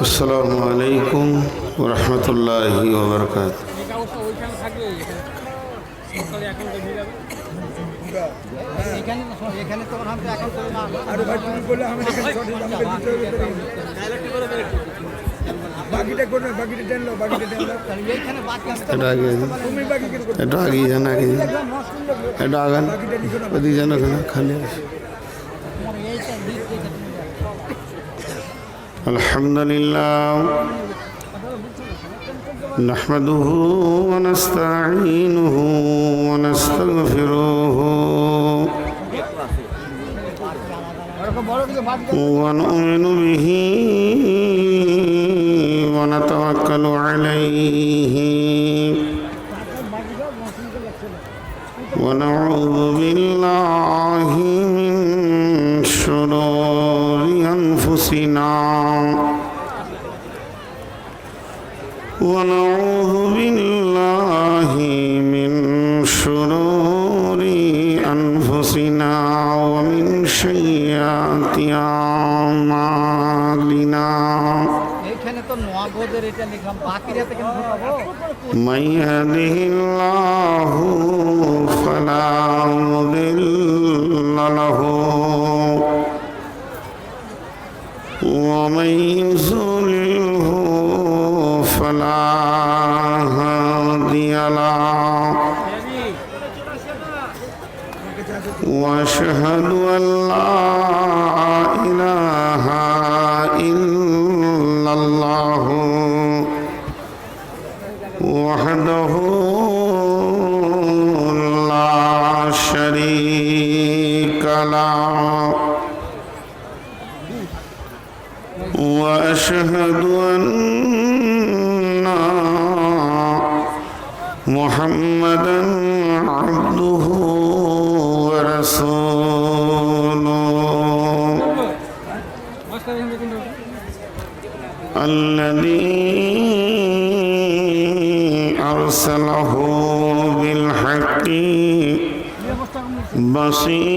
আসসালামু আলাইকুম রহমতুল্লাহি ওবরকাত এই কাগজটা ওইখানে থাকবে সকালে এখন দিয়ে যাবে এখানে এখানে তোমার হাতে অ্যাকাউন্ট করে না আরে ভাই তুমি বলে আমি এখানে সঠিক আমাকে দিতে হবে বাকিটা করবে বাকিটা টেন লো বাকিটা টেন লো এইখানে বাদ এটা আগে তুমি বাকি কি করবে এটা আগে যান আগে যান। এটা আগান ওদিকে যান ওখানে খালি আছে الحمد لله نحمده ونستعينه ونستغفره ونؤمن به من يهده الله فلا مضل له ومن يضلله فلا هادي له واشهد ان لا اله وحده لا شريك له واشهد ان see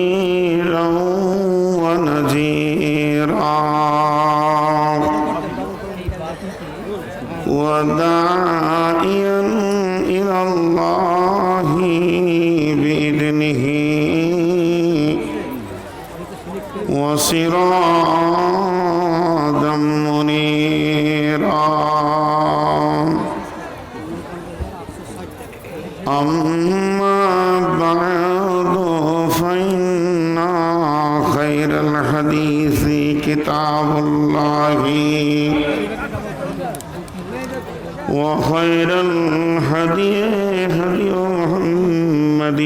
الهدي هدي محمد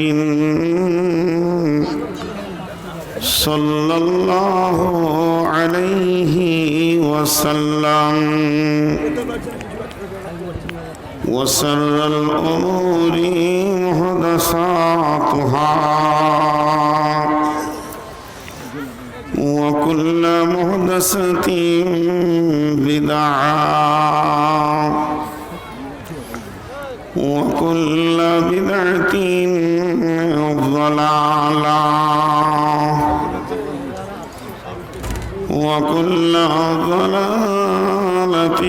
صلى الله عليه وسلم. وسر الأمور محدثاتها. وكل محدثة بدعة. وكل بدعة ضلالة وكل ضلالة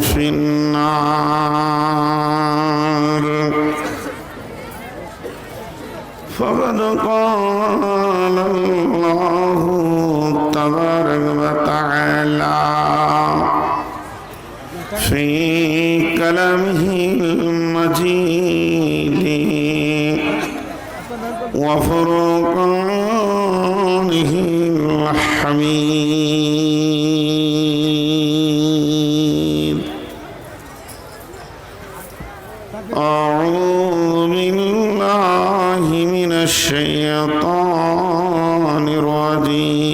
في النار فقد قال الله تبارك وتعالى في كلامه وفرقانه الحميد أعوذ بالله من الشيطان الرجيم.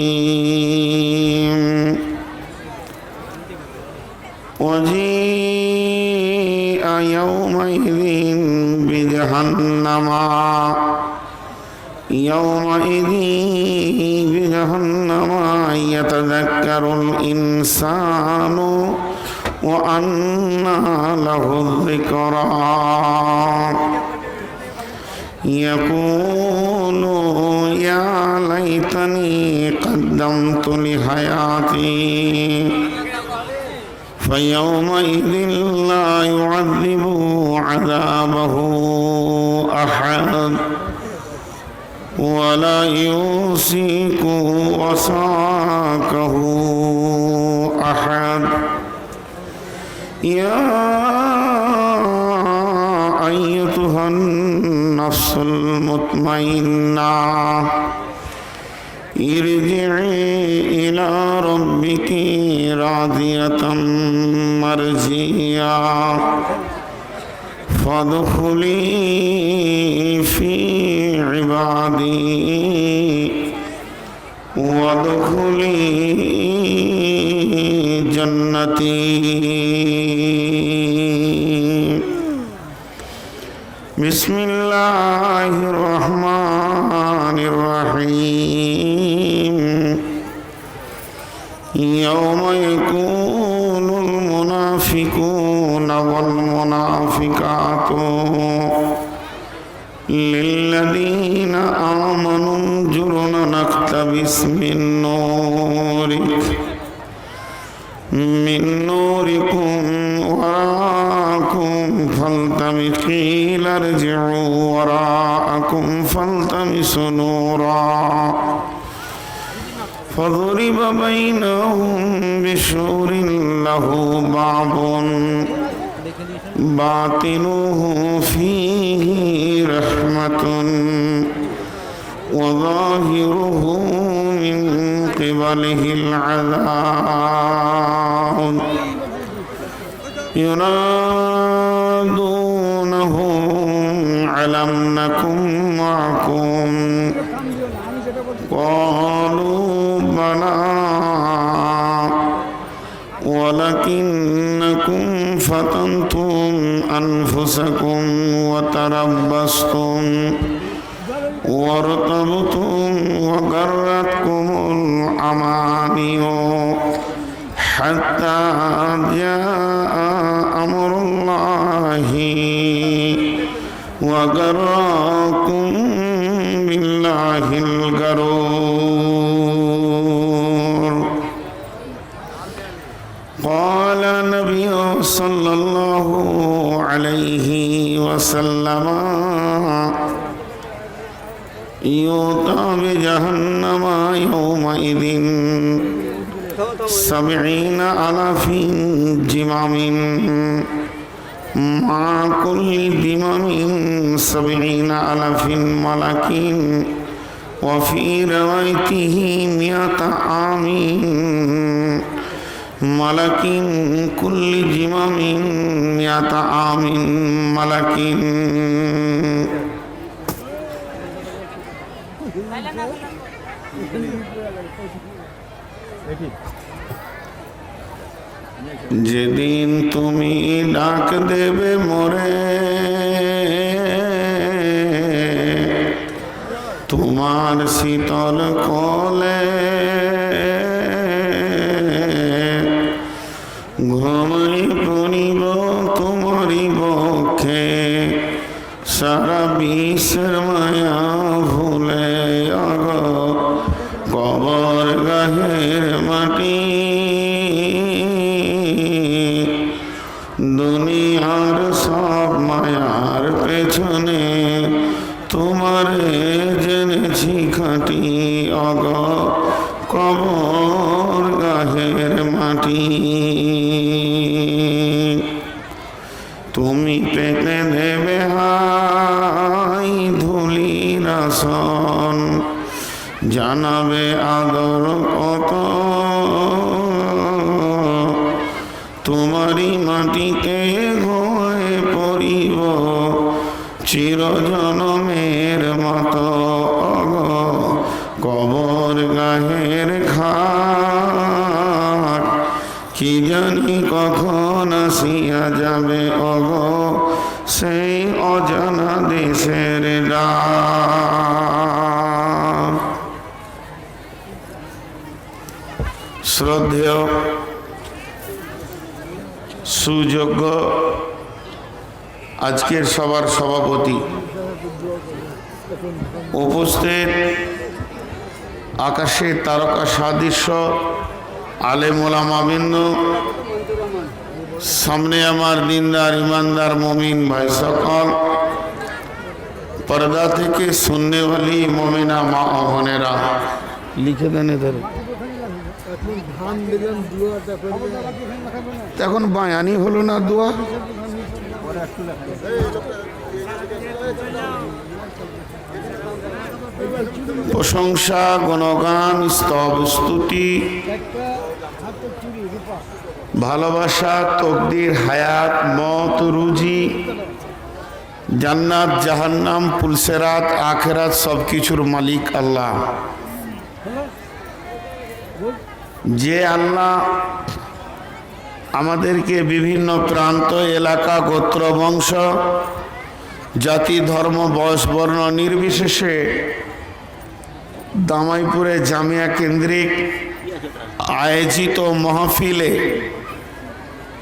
وجيء يومئذ بجهنم. يومئذ بجهنم يتذكر الإنسان وأنى له الذكرى. يقول يا ليتني قدمت لحياتي فيومئذ لا يعذب ولا يوثق وثاقه أحد. يا أيتها النفس المطمئنة ارجعي إلى ربك راضية مرجيا فادخلي في عبادي وادخلي جنتي بسم الله الرحمن الرحيم يوم يكون المنافقون والمنافقات للذين آمنوا انظرنا نقتبس من نورك من نوركم وراءكم فالتمس قيل ارجعوا وراءكم فالتمسوا نورا. فضرب بينهم بسور له باب باطنه فيه رحمة وظاهره من قبله العذاب ينادونهم ألم نكن معكم أنفسكم وتربصتم وارتبتم وغرتكم الأماني حتى جاء أمر الله وغراكم بالله الغرور. صلى الله عليه وسلم يؤتى بجهنم يومئذ سبعين ألف جمام مع كل دمم سبعين ألف ملك وفي روايته مئة عام ملك كل جمام مئة عام ملك যেদিন তুমি ডাক দেবে মোরে তোমার শীতল কলে সারা বিশ্বের মায়া ভুলে আগ কবর গাহের জানাবে আদর আজকের সবার সভাপতি উপস্থিত আকাশে তারকা সাদৃশ্য আলেমোলামাবিন্দ সামনে আমার দিনদার ইমানদার মমিন ভাই সকল, পর্দা থেকে শুননে वाली মমিনা মা বোনেরা। লিখে দেন এদের। এখন বায়ানি হলো না দোয়া? প্রশংসা, গণগান, স্তব, স্তুতি, ভালোবাসা, তকদির, হায়াত, মত, রুজি, জান্নাত, জাহান্নাম, পুলসেরাত, আখেরাত সব কিছুর মালিক আল্লাহ। যে আল্লাহ আমাদেরকে বিভিন্ন প্রান্ত, এলাকা, গোত্র, বংশ, জাতি, ধর্ম, বয়স, বর্ণ নির্বিশেষে দামাইপুরে জামিয়া কেন্দ্রিক আয়োজিত মহফিলে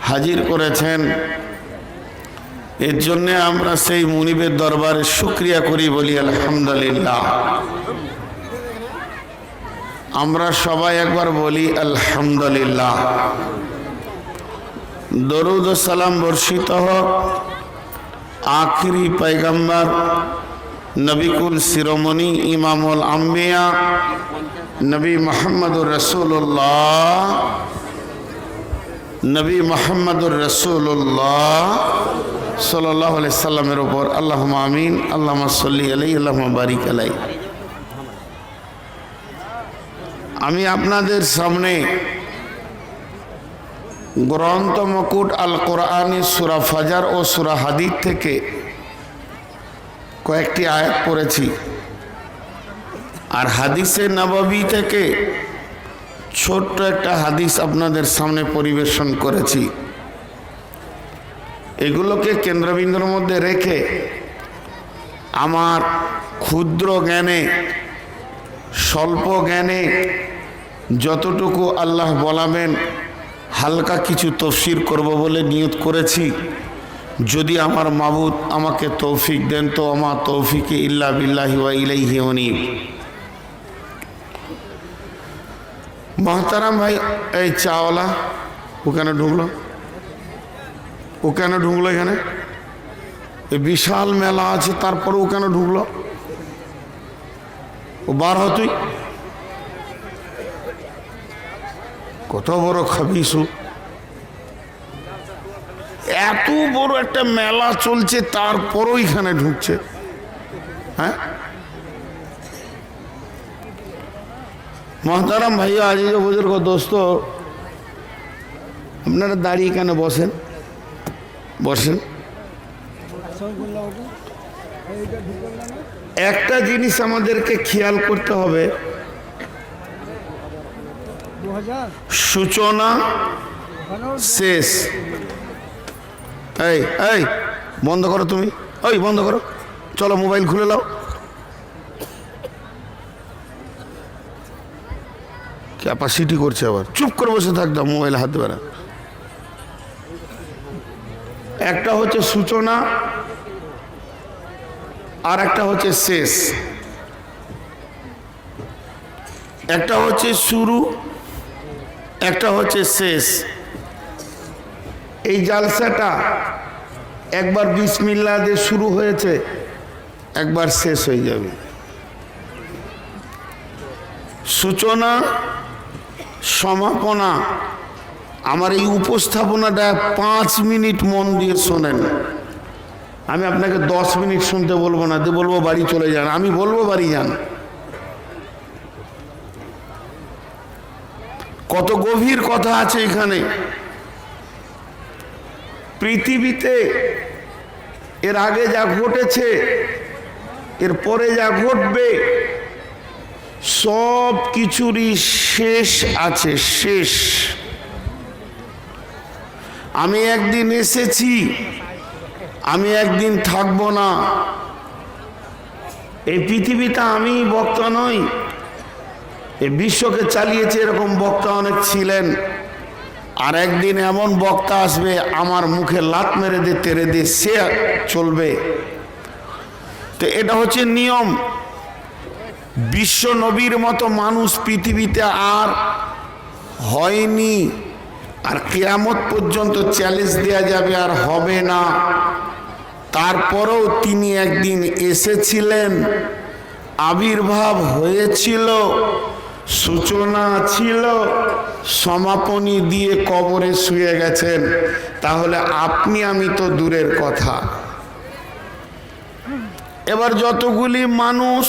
হাজির করেছেন। এর জন্যে আমরা সেই মুনিবের দরবারে শুক্রিয়া করি বলি, আলহামদুলিল্লাহ। আমরা সবাই একবার বলি, আলহামদুলিল্লাহ। দরুদ সালাম বর্ষিত হোক। আখিরি পৈগম্বর নবিকুল শিরোমণি ইমামুল আম্বিয়া, নবী মোহাম্মদুর রসুল্লাহ নবী মোহাম্মদুর রসুল্লাহ সাল্লাহ সাল্লামের ওপর আল্লাহ আমিন আল্লাহ সাল্লি আলাই আল্লাহ বারিক আলাই আমি আপনাদের সামনে গ্রন্থ মকুট আল কোরআনী সুরা ফাজার ও সুরা হাদিদ থেকে কয়েকটি আয়াত পড়েছি। আর হাদিসে নবাবী থেকে ছোট্ট একটা হাদিস আপনাদের সামনে পরিবেশন করেছি। এগুলোকে কেন্দ্রবিন্দুর মধ্যে রেখে আমার ক্ষুদ্র জ্ঞানে, স্বল্প জ্ঞানে যতটুকু আল্লাহ বলাবেন হালকা কিছু তফসির করব বলে নিয়ত করেছি। যদি আমার মাবুদ আমাকে তৌফিক দেন, তো আমার তৌফিকে ইল্লা বিল্লাহি ওয়া ইলাইহি অনিব মহতারাম ভাই, এই চাওয়ালা, ও কেন ঢুকলো? ও কেন ঢুকলো এখানে? এই বিশাল মেলা আছে, তারপরে ও কেন ঢুকলো? ও বার হ কত বড় খাবিসু। এত বড় একটা মেলা চলছে, তারপরও এখানে ঢুকছে। হ্যাঁ? মহতারাম ভাইয়া, আজিজ বুজুর্গ দোস্ত, আপনারা দাঁড়িয়ে কেন বসেন। বসেন। একটা জিনিস আমাদেরকে খেয়াল করতে হবে সূচনা শেষ। এই এই বন্ধ করো তুমি। ওই বন্ধ করো। চলো মোবাইল খুলে নাও। ক্যাপাসিটি করছে আবার। চুপ করে বসে থাকতাম মোবাইল হাত দেবে না। একটা হচ্ছে সূচনা আর একটা হচ্ছে শেষ। একটা হচ্ছে শুরু একটা হচ্ছে শেষ। এই জালসাটা একবার বিসমিল্লা দিয়ে শুরু হয়েছে, একবার শেষ হয়ে যাবে। সূচনা, সমাপনা, আমার এই উপস্থাপনাটা পাঁচ মিনিট মন দিয়ে শোনেন। আমি আপনাকে দশ মিনিট শুনতে বলব না, দিয়ে বলব বাড়ি চলে যান। আমি বলব বাড়ি যান। কত গভীর কথা আছে এখানে। পৃথিবীতে এর আগে যা ঘটেছে, এর পরে যা ঘটবে, সব কিছুরই শেষ আছে, শেষ। আমি একদিন এসেছি, আমি একদিন থাকব না। এই পৃথিবীতে আমি বক্তা নই। এই বিশ্বকে চালিয়েছে এরকম বক্তা অনেক ছিলেন। আর একদিন এমন বক্তা আসবে, আমার মুখে লাত মেরে দে, তেরে দে, সে চলবে। তো এটা হচ্ছে নিয়ম। বিশ্ব নবীর মতো মানুষ পৃথিবীতে আর হয়নি। আর কেয়ামত পর্যন্ত চ্যালেঞ্জ দেওয়া যাবে আর হবে না। তারপরেও তিনি একদিন এসেছিলেন, আবির্ভাব হয়েছিল। সূচনা ছিল, সমাপনী দিয়ে কবরে শুয়ে গেছেন। তাহলে আপনি আমি তো দূরের কথা। এবার যতগুলি মানুষ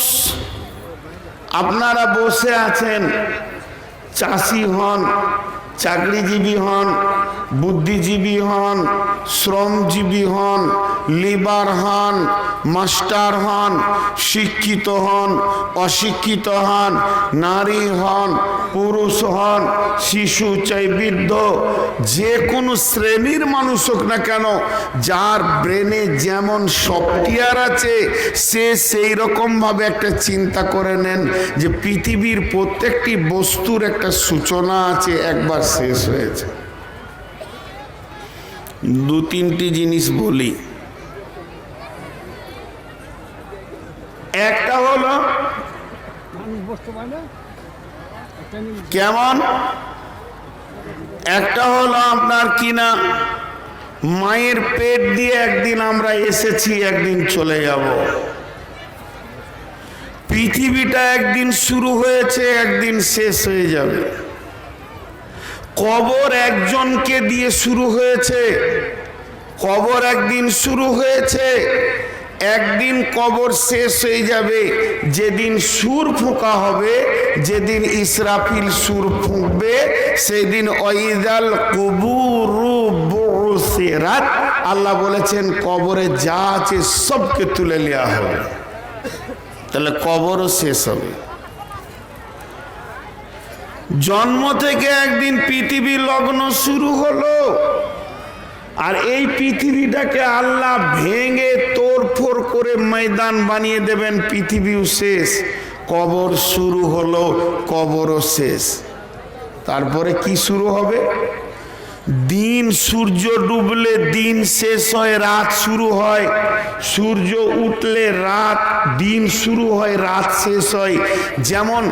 আপনারা বসে আছেন, চাষি হন, চাকরিজীবী হন, বুদ্ধিজীবী হন, শ্রমজীবী হন লিবার হন, মাস্টার হন, শিক্ষিত হন, অশিক্ষিত হন, নারী হন, পুরুষ হন, শিশু চাই বৃদ্ধ, যে কোনো শ্রেণির মানুষ হোক না কেন, যার ব্রেনে যেমন সফটওয়্যার আছে, সে সেই রকমভাবে একটা চিন্তা করে নেন যে পৃথিবীর প্রত্যেকটি বস্তুর একটা সূচনা আছে, একবার শেষ হয়েছে। দু তিনটি জিনিস বলি। একটা হলো। কেমন? একটা হলো আপনার কিনা মায়ের পেট দিয়ে একদিন আমরা এসেছি, একদিন চলে যাব। পৃথিবীটা একদিন শুরু হয়েছে, একদিন শেষ হয়ে যাবে। কবর একজনকে দিয়ে শুরু হয়েছে, কবর একদিন শুরু হয়েছে। একদিন কবর শেষ হয়ে যাবে, যেদিন সুর ফুঁকা হবে, যেদিন ইসরাফিল সুর ফুঁকবে, সেদিন ওইদাল কুবুরু বুসিরাত আল্লাহ বলেছেন, কবরে যা আছে সবকে তুলে নেওয়া হবে। তাহলে কবরও শেষ হবে। জন্ম থেকে একদিন পৃথিবী লগ্ন শুরু হলো। আর এই পৃথিবীটাকে আল্লাহ ভেঙে করে ময়দান বানিয়ে দেবেন, পৃথিবীও শেষ। কবর শুরু হলো, কবরও শেষ। তারপরে কি শুরু হবে? দিন সূর্য ডুবলে দিন শেষ হয়, রাত শুরু হয়। সূর্য উঠলে রাত, দিন শুরু হয়, রাত শেষ হয়। যেমন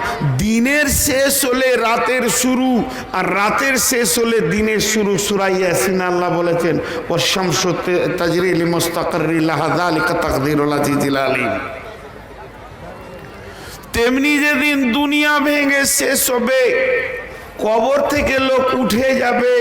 দিনের শেষ হলে রাতের শুরু আর রাতের শেষ হলে দিনের শুরু, সুরাই ইয়াসিন আল্লাহ বলেছেন ওসামস তাজরিল মুস্তাকরিল্লাহ যালিকা তাকদিরুল আজিজিল আলিম। তেমনি যেদিন দুনিয়া ভেঙে শেষ হবে কবর থেকে লোক উঠে যাবে।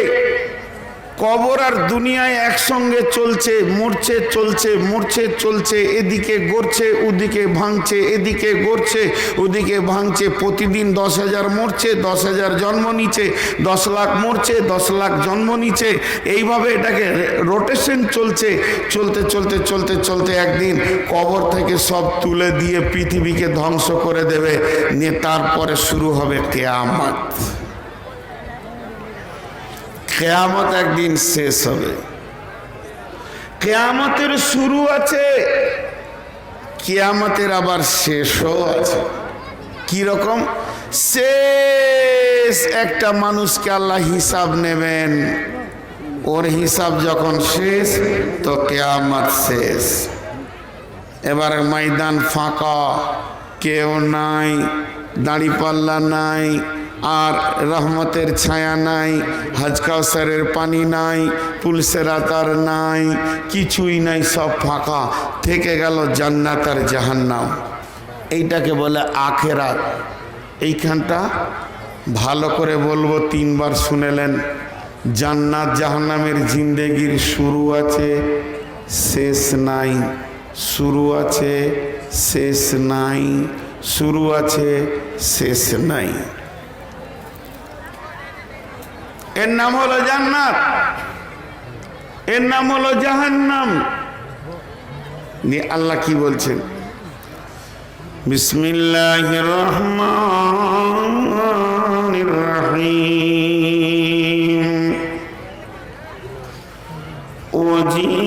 কবর আর দুনিয়ায় একসঙ্গে চলছে, মরছে চলছে মরছে, চলছে, এদিকে গড়ছে, ওদিকে ভাঙছে, এদিকে গড়ছে, ওদিকে ভাঙছে, প্রতিদিন দশ হাজার মরছে, দশ হাজার জন্ম নিচ্ছে, দশ লাখ মরছে, দশ লাখ জন্ম নিচ্ছে। এইভাবে এটাকে রোটেশন চলছে, চলতে চলতে চলতে চলতে একদিন কবর থেকে সব তুলে দিয়ে পৃথিবীকে ধ্বংস করে দেবে। নিয়ে তারপরে শুরু হবে কেয়ামত। কেয়ামত একদিন শেষ হবে। কেয়ামতের শুরু আছে, কেয়ামতের আবার শেষও আছে। কি রকম? শেষ একটা মানুষকে আল্লাহ হিসাব নেবেন। ওর হিসাব যখন শেষ, তো কেয়ামত শেষ। এবার ময়দান ফাঁকা, কেউ নাই, দাঁড়িপাল্লা নাই আর রহমতের ছায়া নাই, হজ কাউসারের পানি নাই পুলসের আতার নাই, কিছুই নাই, সব ফাঁকা। থেকে গেল জান্নাত আর জাহান্নাম। এইটাকে বলে আখেরাত। এইখানটা ভালো করে বলব, তিনবার শুনেলেন। জান্নাত জাহান্নামের জিন্দেগির শুরু আছে, শেষ নাই। শুরু আছে, শেষ নাই। শুরু আছে, শেষ নাই। এর নাম হলো জান্নাত। এর নাম হলো জাহান্নাম। নিয়ে আল্লাহ কি বলছেন? বিসমিল্লাহ রহমান রাহিম। ও জি